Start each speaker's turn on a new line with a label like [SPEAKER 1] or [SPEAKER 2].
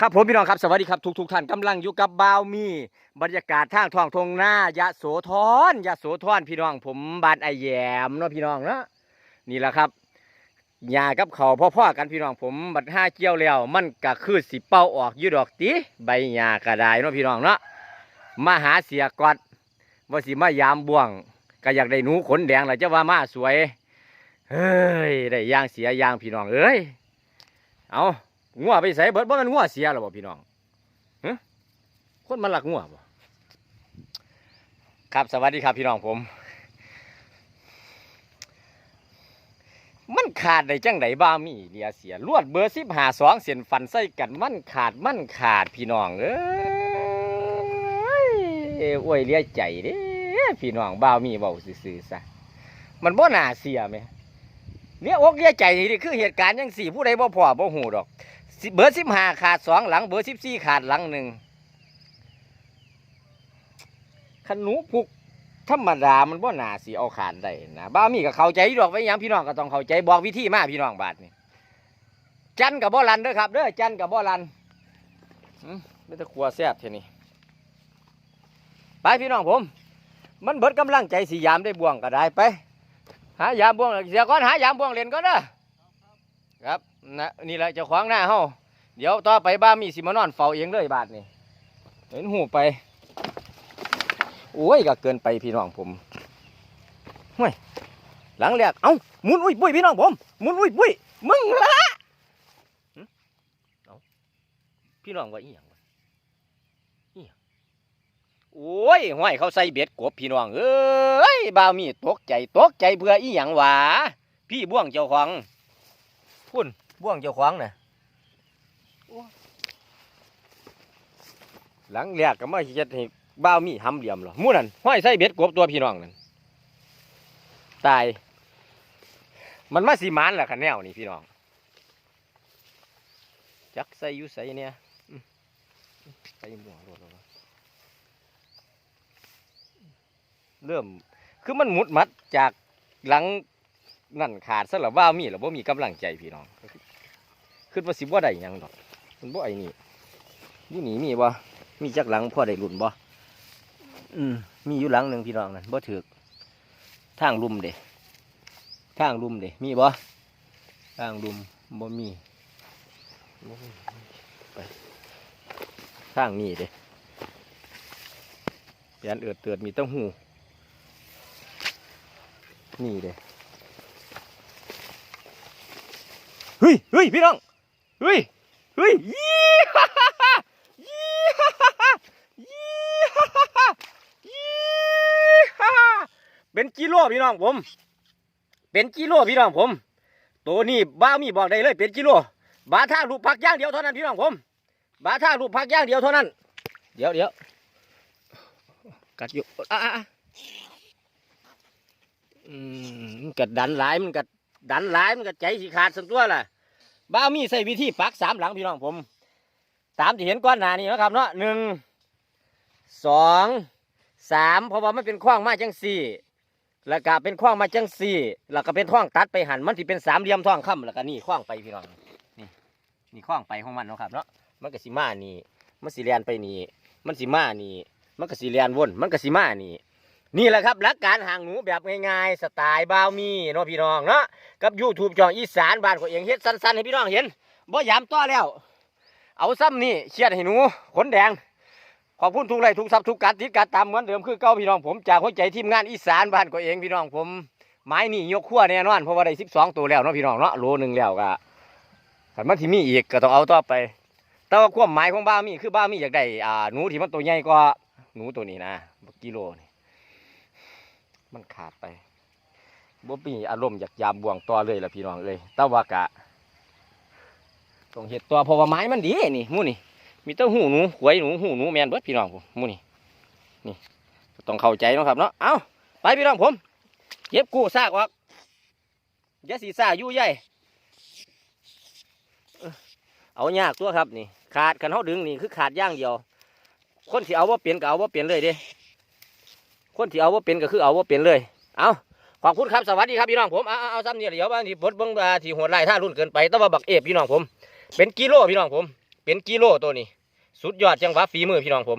[SPEAKER 1] ครับผมพี่น้องครับสวัสดีครับทุกทุกๆท่านกำลังอยู่กับบาวมี บรรยากาศทางท้องทงหน้ายะโสธรยะโสธรพี่น้องผมบ้านไอแยมเนาะพี่น้องเนาะนี่แหละครับหญ้ากับเขาพ่อๆกันพี่น้องผมบัดห้าเกี่ยวแล้ว มันก็คือสิเป่าออกยู่ดอกติใบหญ้าก็ได้เนาะพี่น้องเนาะมาหาเสียกอดว่าสิมายามบ่วง ก็อยากได้หนูขนแดงแหละจะว่ามาสวยเฮ้ยได้ย่างเสียย่างพี่น้องเอ้ยเอา งัวไปใส่เบิดบ่มันงัวเสียหรอบ่พี่น้องฮะคนมันหลักงัวบ่ครับสวัสดีครับพี่น้องผม มันขาดได้จังไดบ้ามีเดียเสียลวดเบอร์สิบหาสองเส้นฟันใส่กันมันขาดมันขาดพี่น้องเอ้ยอ้ยเลียใจเด้พี่น้องบ้ามีเบาซื่อๆซะมันบ่หนาเสียไหมเลียอกเลียใจนี่คือเหตุการณ์ยังสี่ผู้ใดบ่พอบ่หูดอก เบอร์สิบห้าขาดสองหลัง เบอร์สิบสี่ขาดหลังหนึ่งขนูผูกธรรมดามันบ่น่าสิเอาขาดได้นะบ้ามีก็เข้าใจดอกไว้ยังพี่น้องก็ต้องเข้าใจบอกวิธีมาพี่น้องบาทนี่จันกับบ่ลันเด้อครับเด้อจันกับบ่ลันไม่ต้องขัวแซ่บเท่านี้ไปพี่น้องผม มันเบิดกำลังใจสียามได้บ่วงก็ได้ไปหายามบ่วงเสียก่อนหายามบ่วงเล่นก่อนเด้อครับ นะนี่แหละเจ้าของหน้าเฮาเดี๋ยวต่อไปบ้ามีสิมานอนเฝ้าเองเลยบาทนี่เห็นหูไปโอ้ยก็เกินไปพี่น้องผมห่วยหลังแรกเอ้าหมุนอุ้ยปุ้ยพี่น้องผมหมุนอุ้ยปุ้ยมึงละเอ้าพี่น้องว่าอีหยังวะอีหยังโอ้ยห้วยเขาใส่เบ็ดกบพี่น้องเอ้ยบ้ามีตกใจตกใจเพื่ออีหยังวะพี่บ่วงเจ้าของพุ่น บ่วงเจ้าของน่ะหลังแรกก็มาเฮ็ดให้บ้าวมีหำเหลี่ยมหรอหมู่นั่นห้อยใส่เบ็ดกบตัวพี่น้องนั่นตาย มันมาสีมานแหละคันแนวนี่พี่น้อง จักใส่อยู่ใส่เนี่ยอืมใส่บ่วงโลดแล้ววะเริ่ม คือมันหมุดมัดจากหลังนั่นขาดซะแล้วว่ามีแล้วบ่มีกำลังใจพี่น้อง คิดว่าสิบ่ได้หยังดอกมันบ่ไอ้นี่อยู่นี่มีบ่มีจักหลังพ่อได้รุ่นบ่อืมมีอยู่หลังหนึ่งพี่น้องนั่นบ่ถือกทางลุมเด้ทางลุมเด้มีบ่ทางลุมบ่มีบ่มีไปทางนี้เด้เปลี่ยนเอิดเตือดมีเต้าหู้นี่เด้เฮ้ยเฮ้ยพี่น้อง เฮ้ยเฮ้ยยี่ฮ่าฮ่าฮ่ายี่ฮ่าฮ่าฮ่ายี่ฮ่าฮ่าฮ่ายี่ฮ่าฮ่าเป็นกิโลพี่น้องผม เป็นกิโลพี่น้องผม ตัวนี้บ้ามีบอกได้เลย เป็นกิโลบาท่าลูกพักย่างเดียวเท่านั้นพี่น้องผม บาท่าลูกพักย่างเดียวเท่านั้น เดี๋ยวเดี๋ยวกัดอยู่อะอะอะอืมกัดดันหลายมันกัดดันหลายมันก็ใจสิขาดสันตัวล่ะ บ้ามีใส่วิธีปักสามหลังพี่น้องผม ตามที่เห็นก้อนหนานี่นะครับเนาะหนึ่งสองสามเพราะว่ามันเป็นข้องมาจังสี่ แล้วก็เป็นข้องมาจังสี่ แล้วก็เป็นข้องตัดไปหันมันที่เป็นสามเหลี่ยมท่องคำแล้วก็นี่ข้องไปพี่น้องนี่นี่ข้องไปของมันเนาะครับเนาะมันก็สิมานี่มันสิเลียนไปนี่มันสิมานี่มันก็สิเลียนวนมันก็สิมานี่ นี่แหละครับหลักการห่างหนูแบบง่ายๆสไตล์บ้าวมีเนาะพี่น้องเนาะกับ YouTube จองอีสานบ้านของเองเฮ็ดสั้นๆให้พี่น้องเห็นบ่ยามต่อแล้ว เอาซ้ำนี่เชียดให้หนูขนแดงขอบคุณทุกไลทุกซับทุกการติดการตามเหมือนเดิมคือเก่าพี่น้องผมจากหัวใจทีมงานอีสานบ้านของเองพี่น้องผมไม้นี่ยกขั้วแน่นอนเพราะว่าได้12ตัวแล้วเนาะพี่น้องเนาะโลหนึ่งแล้วก็ถ้ามันที่มีอีกก็ต้องเอาต่อไป แต่ว่าความหมายของบ้ามีคือบ้ามีอยากได้อ่าหนูที่มันตัวใหญ่กว่าหนูตัวนี้นะกิโลนี่ มันขาดไปบ่มีอารมณ์อยากยามบ่วงต่อเลยล่ะพี่น้องเอ้ยต่ว่ากะต้องเห็ดตัวเพราะว่าไม้มันดีนี่มู่นี่ มีแต่หูหนูหวยหนูหูหนูแมนเบิดพี่น้องผมมู่นี่นี่ต้องเข้าใจนะครับเนาะเอาไปพี่น้องผมเก็บกู้ซากออกอยาสีซาอยู่ใหญ่เอายากตัวครับนี่ ขาดกันเขาดึงนี่คือขาดย่างเดียว คนที่เอาว่าเปลี่ยนก็เอาว่าเปลี่ยนเลยเด้ คนที่เอาว่าเป็นก็คือเอาว่าเป็นเลย เอาขอบคุณครับสวัสดีครับพี่น้องผมเอาเอาซ้ำเนี่ยเดี๋ยวบางทีบดเบิ้งอ่าที่หัวไหล่ท่ารุ่นเกินไปแต่ว่าบักเอฟพี่น้องผม เป็นกิโลพี่น้องผม เป็นกิโลตัวนี้ สุดยอดจังหวะฝีมือพี่น้องผม